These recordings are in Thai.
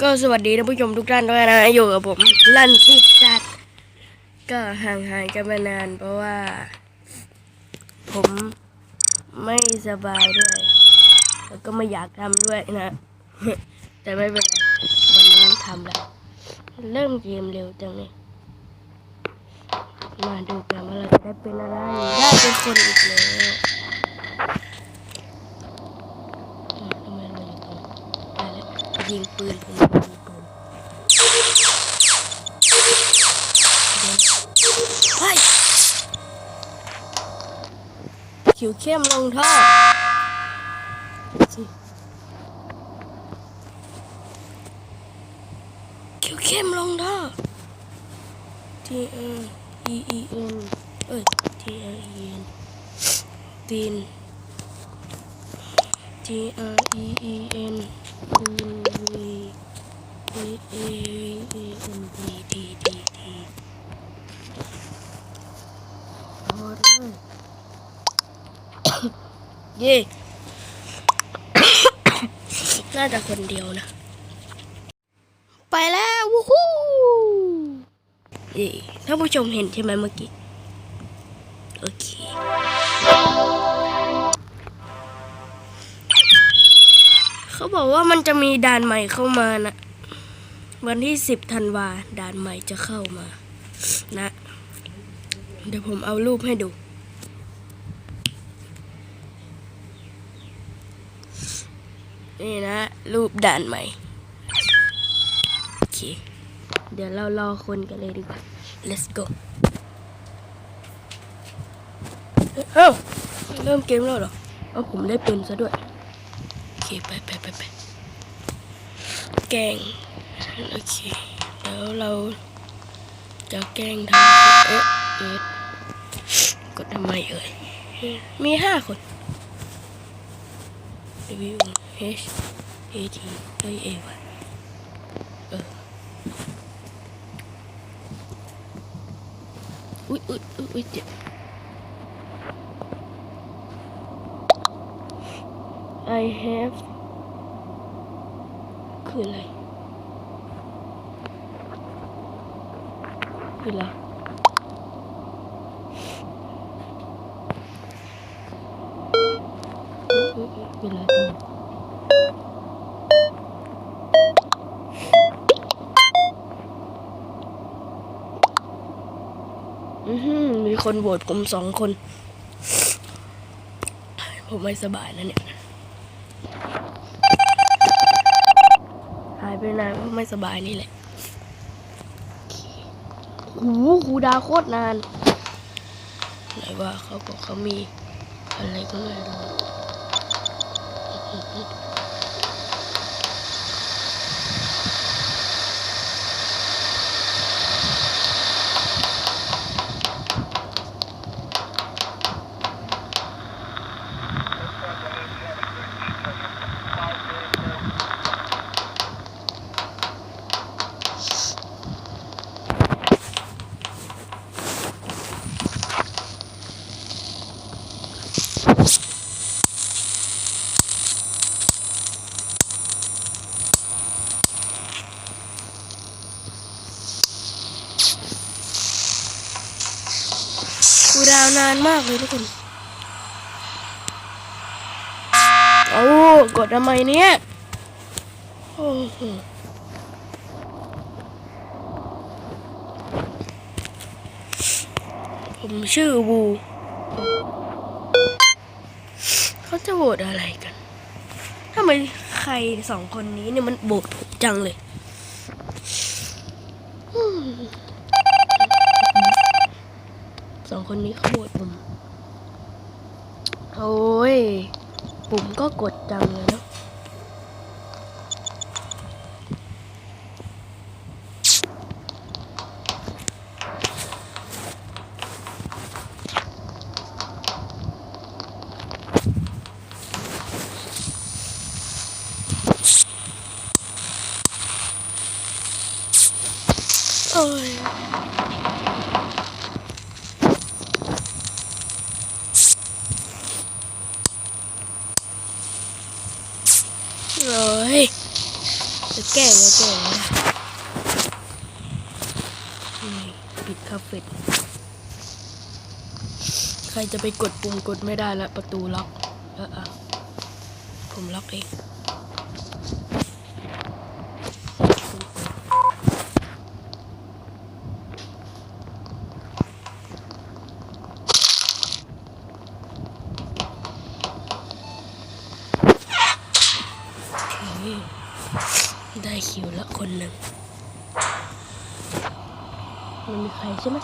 ก็สวัสดีท่านผู้ชมทุกท่านด้วยนะอยู่กับผมลันซิจัดก็ห่างหายกันมานาน เพราะว่า ผมไม่สบายด้วย แล้วก็ไม่อยากทำด้วยนะ แต่ไม่เป็นไรวันนี้ทำแล้วเริ่มเกมเร็วจังเลยมาดูกันว่าเราจะได้เป็นอะไรได้เป็นคนอีกแล้วอืมทำไมเราอยู่ตรงนี้ได้แล้ว ยิงปืนผมยิงปืนเฮ้ยผิวเข้มลงท่อสิวเข้มลงท่อ T R E E N เอ้ย T R E N ตีน T R E E N ตีน V A A N T T T T พอเลยเย่น่าจะคนเดียวนะ ไปแล้ววู้ฮู้เย่ถ้าผู้ชมเห็นใช่ไหมเมื่อกี้ โอเค เขาบอกว่ามันจะมีด่านใหม่เข้ามานะ วันที่สิบธันวาด่านใหม่จะเข้ามา นะ เดี๋ยวผมเอารูปให้ดู นี่นะ รูปด่านใหม่ โอเค เดี๋ยวเรารอคนกันเลยดีกว่า let's go เอ้าเริ่มเกมแล้วเหรอ เอาผมได้เป็นซะด้วย เคไปไปไปไปแกงโอเคแล้วเราจะแกงทำเอ๊ะเอ๊ะกดทำไมเอ่ยมีห้าคน W H A T I A Y เอออุ๊ยอุ๊ยอุ๊ยเจ็บ I have คืออะไรคืออะไรอุ๊ยอุ๊ยอุ๊ยเป็นอะไรกันอือหือมีคนโหวตผมสองคน ผมไม่สบายนะเนี่ย หายไปนานเพราะไม่สบายนี่แหละโอ้โหครูดาวโคตรนาน ไหนว่าเขาบอกเขามีอะไรก็ไม่รู้ ครูดาวนานมากเลยทุกคน โอ้กดทำไมเนี่ยโอ้โหผมชื่อบู เขาจะโหวตอะไรกันทำไมใครสองคนนี้เนี่ยมันโหวตผมจังเลย สองคนนี้เขาโหวตผม โอ้ยผมก็กดจังเลยเนาะโอ้ย โอ้ยจะแกล้งจะแกล้งนะนี่ปิดคาเฟ่ใครจะไปกดปุ่มกดไม่ได้ละประตูล็อก เออผมล็อกเอง ได้คิวละคนหนึ่งมันมีใครใช่ไหม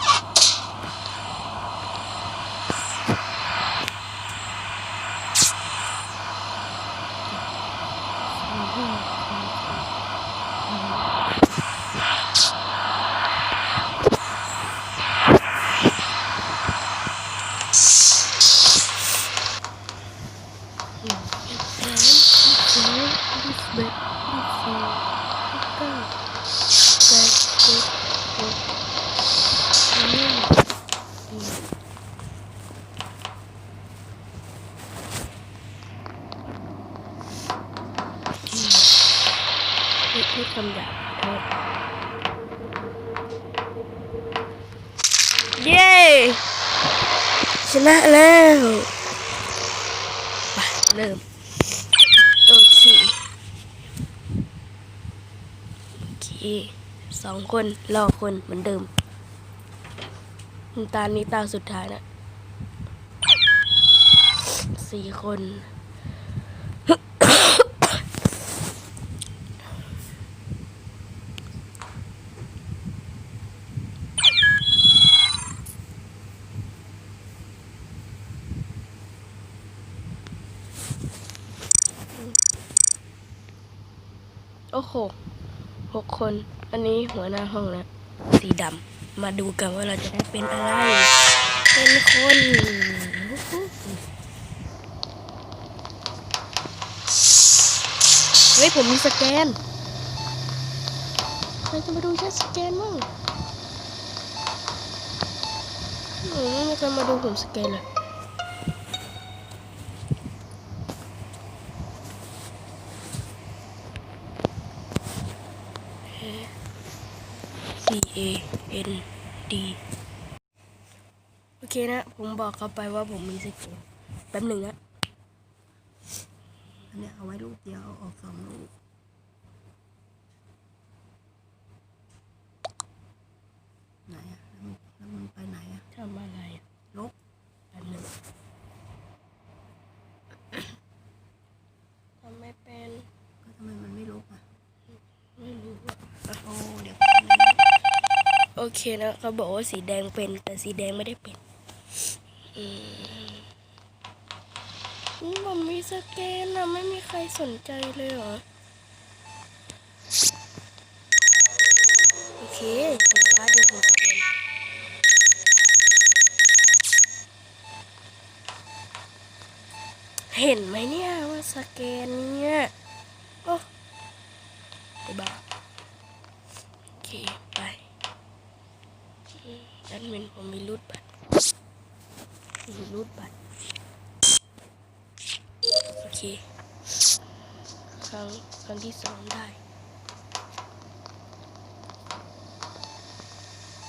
คำหยาบโทษเย้ชนะแล้วไปเริ่มโอเคโอเคสองคนรอคนเหมือนเดิมตานี้ตาสุดท้ายนะสี่คน โอ้โหหกคน อันนี้หัวหน้าห้องนะสีดำมาดูกันว่าเราจะได้เป็นอะไร เป็นคนเฮ้ยผมมีสแกนใครจะมาดูฉันสแกนมั่งอืมไม่มีใครมาดูผมสแกนเลย C A ดี โอเคนะ ผมบอกเขาไปว่าผมมีสกิลแป๊บหนึ่งนะอันเนี้ยเอาไว้รูปเดียวออกสองรูป ไหนอะแล้วมันแล้วมันไปไหนอะ ทำอะไรอะ ลบ แป๊บหนึ่งทำไม่เป็น ก็ทำไมมันไม่ลบอะ ไม่รู้อะ โอ้เดี๋ยว โอ เคนะเขาบอกว่าสีแดงเป็น แต่สีแดงไม่ได้เป็นอืมอืมผมมีสแกนอะไม่มีใครสนใจเลยเหรอ โอเคสีฟ้าดูผมสแกนเห็นไหมเนี่ยว่าสแกนเนี่ย โอ้ไปบ้าโอเค ไปอืมแอ ดมินผมมีรูดบัตรมีรูดบัตรโอเค ครั้งครั้งที่สองได้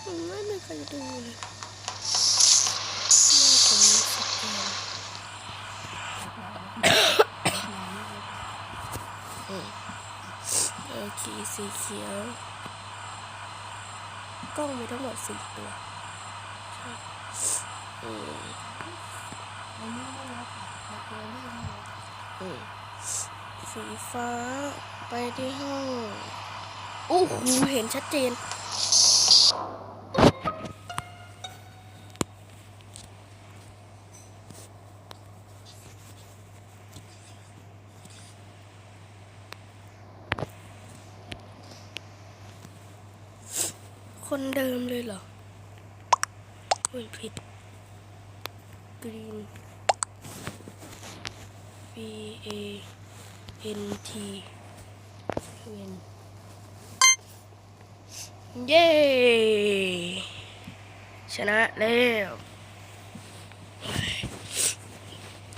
อืมไม่มีใครดูเลยว่ผมมีสแกนโอเคสีเขียวกล้องมีทั้งหมดสี่ตัว อันนี้ไม่ลบอะเอาตัวนี้ไม่ลบสีฟ้าไปที่ห้องโอ้โหเห็นชัดเจนคนเดิมเลยเหรอโอ้ยผิด green B A N T เวนเย้ชนะแล้ว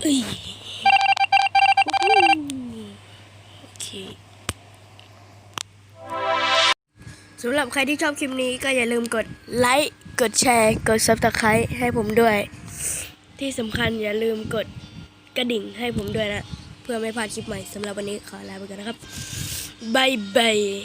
เอ้ยโอเคสำหรับใครที่ชอบคลิปนี้ก็อย่าลืมกดไลค์ กดแชร์ กด subscribe ให้ผมด้วย ที่สำคัญอย่าลืมกดกระดิ่งให้ผมด้วยนะ เพื่อไม่พลาดคลิปใหม่สำหรับวันนี้ขอลาไปก่อนนะครับบายบาย